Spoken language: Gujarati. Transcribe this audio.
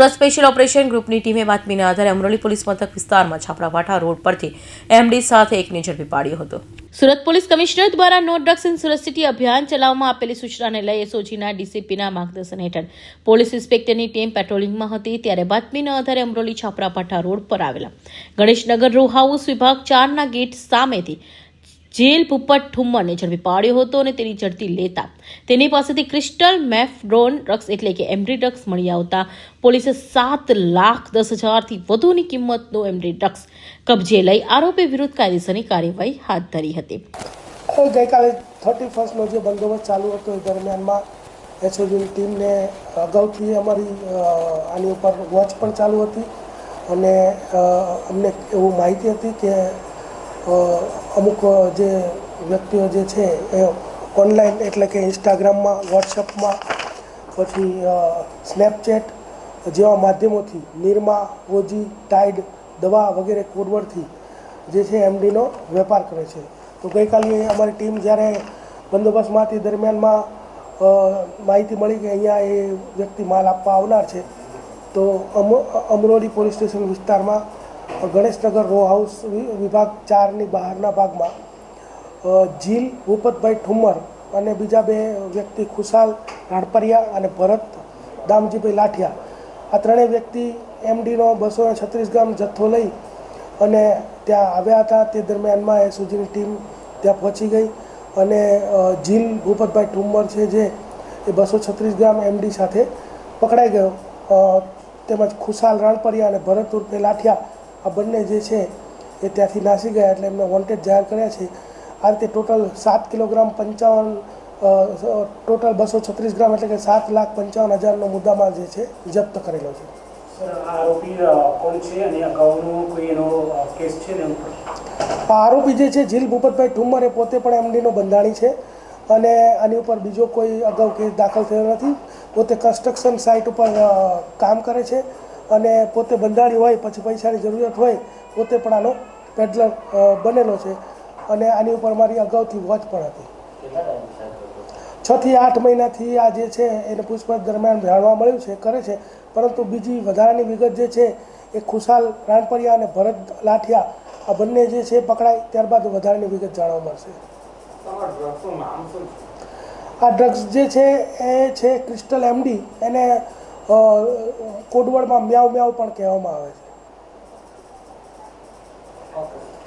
સુરત સ્પેશિયલ ઓપરેશન ગ્રુપની ટીમે બાતમીના આધારે અમરોલી પોલીસ મથક વિસ્તારમાં છાપરાવાઠા રોડ પરથી એમડી સાથે એકને ઝડપી પાડ્યો હતો. સુરત પોલીસ કમિશનર દ્વારા no drugs in Surat city અભિયાન ચલાવવામાં આપેલી સૂચનાને લઈ એસઓજીના ડીસીપીના માર્ગદર્શન હેઠળ પોલીસ ઇન્સ્પેક્ટરની ટીમ પેટ્રોલિંગમાં હતી ત્યારે બાતમીના આધારે અમરોલી છાપરાભાઠા રોડ પર આવેલા ગણેશનગર રો હાઉસ વિભાગ ચારના ગેટ સામેથી જેલ પુપ્પટ ઠુમ્મરને ઝડપી પાડ્યો હતો અને તેની ઝડપી લેતા તેની પાસેથી ક્રિસ્ટલ મેફડ્રોન ડ્રગ્સ એટલે કે એમડી ડ્રગ્સ મળી આવતા પોલીસે સાત લાખ દસ હજારથી વધુની કિંમતનો એમડી ડ્રગ્સ કબજે લઈ આરોપી વિરુદ્ધ કાયદેસરની કાર્યવાહી હાથ ધરી હતી. ગઈકાલે થર્ટી ફર્સ્ટનો જે બંદોબસ્ત ચાલુ હતો એ દરમિયાનમાં એસઓજીની ટીમને અગાઉથી અમારી આની ઉપર વોચ પણ ચાલુ હતી અને અમને એવું માહિતી હતી કે અમુક જે વ્યક્તિઓ જે છે, એ ઓનલાઈન એટલે કે ઇન્સ્ટાગ્રામમાં વોટ્સઅપમાં પછી સ્નેપચેટ જેવા માધ્યમોથી નિરમા, ઓજી ટાઈડ દવા વગેરે કોડવર્ડથી જે છે એમડીનો વેપાર કરે છે. તો ગઈકાલે અમારી ટીમ જ્યારે બંદોબસ્તમાં હતી દરમિયાનમાં માહિતી મળી કે અહીંયા એ વ્યક્તિ માલ આપવા આવનાર છે, તો અમ, અમરોલી પોલીસ સ્ટેશન વિસ્તારમાં ગણેશનગર રો હાઉસ વિભાગ ચારની બહારના ભાગમાં. જીલ ભૂપતભાઈ ઠુમ્મર અને બીજા બે વ્યક્તિ ખુશાલ રાણપરિયા અને ભરત દામજીભાઈ લાઠિયા. આ ત્રણેય વ્યક્તિ એમડીનો બસો છત્રીસ ગ્રામ જથ્થો લઈ અને ત્યાં આવ્યા હતા. તે દરમિયાનમાં એસઓજીની ટીમ ત્યાં પહોંચી ગઈ અને જીલ ભૂપતભાઈ ઠુમ્મર છે જે એ બસો છત્રીસ ગ્રામ એમડી સાથે પકડાઈ ગયો. તેમજ ખુશાલ રાણપરિયા અને ભરત ઉર્ફે લાઠિયા આ બંને જે છે એ ત્યાંથી નાસી ગયા એટલે એમને વોન્ટેડ જાહેર કર્યા છે. આ રીતે ટોટલ સાત કિલોગ્રામ પંચાવન ટોટલ બસો છત્રીસ ગ્રામ એટલે કે સાત લાખ પંચાવન હજારનો મુદ્દામાલ જે છે જપ્ત કરેલો છે. આરોપી જે છે જીલ ભૂપતભાઈ ઠુમ્મર એ પોતે પણ એમડીનો બંધાણી છે અને આની ઉપર બીજો કોઈ અગાઉ કેસ દાખલ થયો નથી. પોતે કન્સ્ટ્રક્શન સાઇટ ઉપર કામ કરે છે. અને પોતે બંધાણી હોય પછી પૈસાની જરૂરિયાત હોય પોતે પણ આનો પેડલર બનેલો છે. અને આની ઉપર મારી અગાઉથી વોચ પણ હતી. છ થી આઠ મહિનાથી આ જે છે એને પૂછપરછ દરમિયાન જાણવા મળ્યું છે કરે છે. પરંતુ બીજી વધારાની વિગત જે છે એ ખુશાલ રાણપરિયા અને ભરત લાઠિયા આ બંને જે છે પકડાય ત્યારબાદ વધારાની વિગત જાણવા મળશે. આ ડ્રગ્સ જે છે એ છે ક્રિસ્ટલ એમડી એને અ, કોડવર્ડમાં મ્યાવ મ્યાવ પણ કહેવામાં આવે છે.